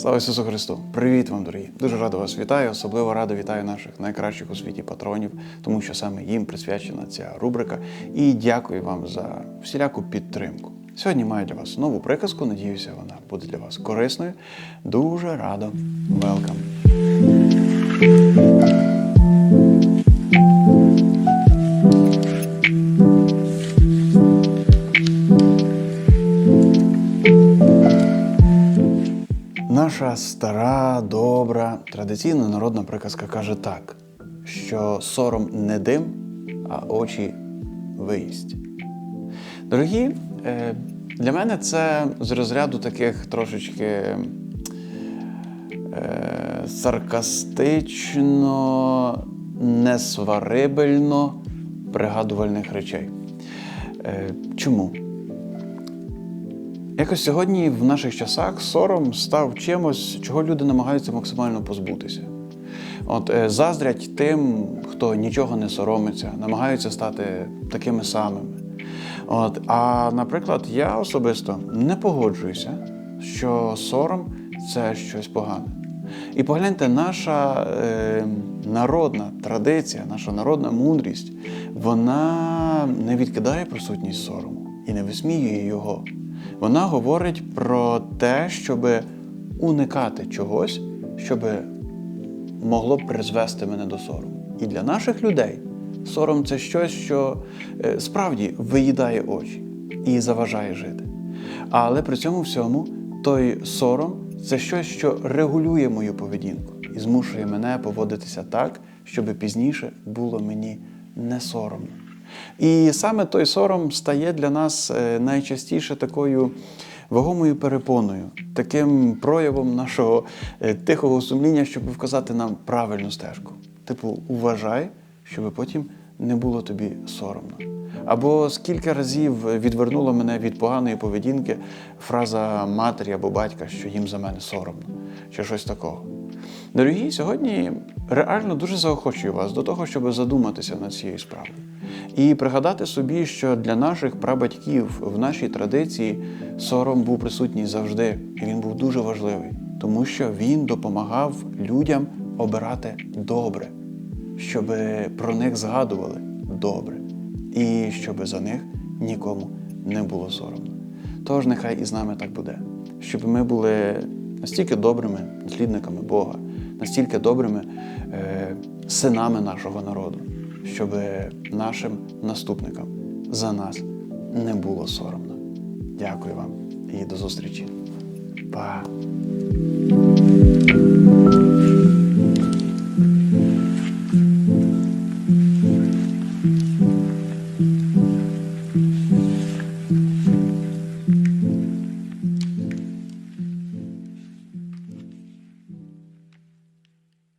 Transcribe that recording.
Слава Ісусу Христу! Привіт вам, дорогі! Дуже радо вас вітаю. Особливо радо вітаю наших найкращих у світі патронів, тому що саме їм присвячена ця рубрика. І дякую вам за всіляку підтримку. Сьогодні маю для вас нову приказку. Надіюся, вона буде для вас корисною. Дуже радо. Велкам! Наша стара, добра, традиційна народна приказка каже так, що сором не дим, а очі виїсть. Дорогі, е, для мене це з розряду таких трошечки е, саркастично, несварибельно пригадувальних речей. Е, Чому? Якось сьогодні в наших часах сором став чимось, чого люди намагаються максимально позбутися. От е, заздрять тим, хто нічого не соромиться, намагаються стати такими самими. От, а наприклад, я особисто не погоджуюся, що сором це щось погане. І погляньте, наша е, народна традиція, наша народна мудрість, вона не відкидає присутність сорому і не висміює його. Вона говорить про те, щоб уникати чогось, щоб могло призвести мене до сорому. І для наших людей сором це щось, що е, справді виїдає очі і заважає жити. Але при цьому всьому той сором це щось, що регулює мою поведінку і змушує мене поводитися так, щоб пізніше було мені не соромно. І саме той сором стає для нас е, найчастіше такою вагомою перепоною, таким проявом нашого е, тихого сумління, щоб вказати нам правильну стежку. Типу, уважай, щоб потім не було тобі соромно. Або скільки разів відвернула мене від поганої поведінки фраза матері або батька, що їм за мене соромно, чи щось такого. Дорогі, сьогодні реально дуже заохочую вас до того, щоб задуматися над цією справою. І пригадати собі, що для наших прабатьків в нашій традиції сором був присутній завжди, і він був дуже важливий, тому що він допомагав людям обирати добре, щоб про них згадували добре, і щоб за них нікому не було соромно. Тож нехай і з нами так буде, щоб ми були настільки добрими наслідниками Бога, настільки добрими е, синами нашого народу, щоб нашим наступникам за нас не було соромно. Дякую вам і до зустрічі. Па!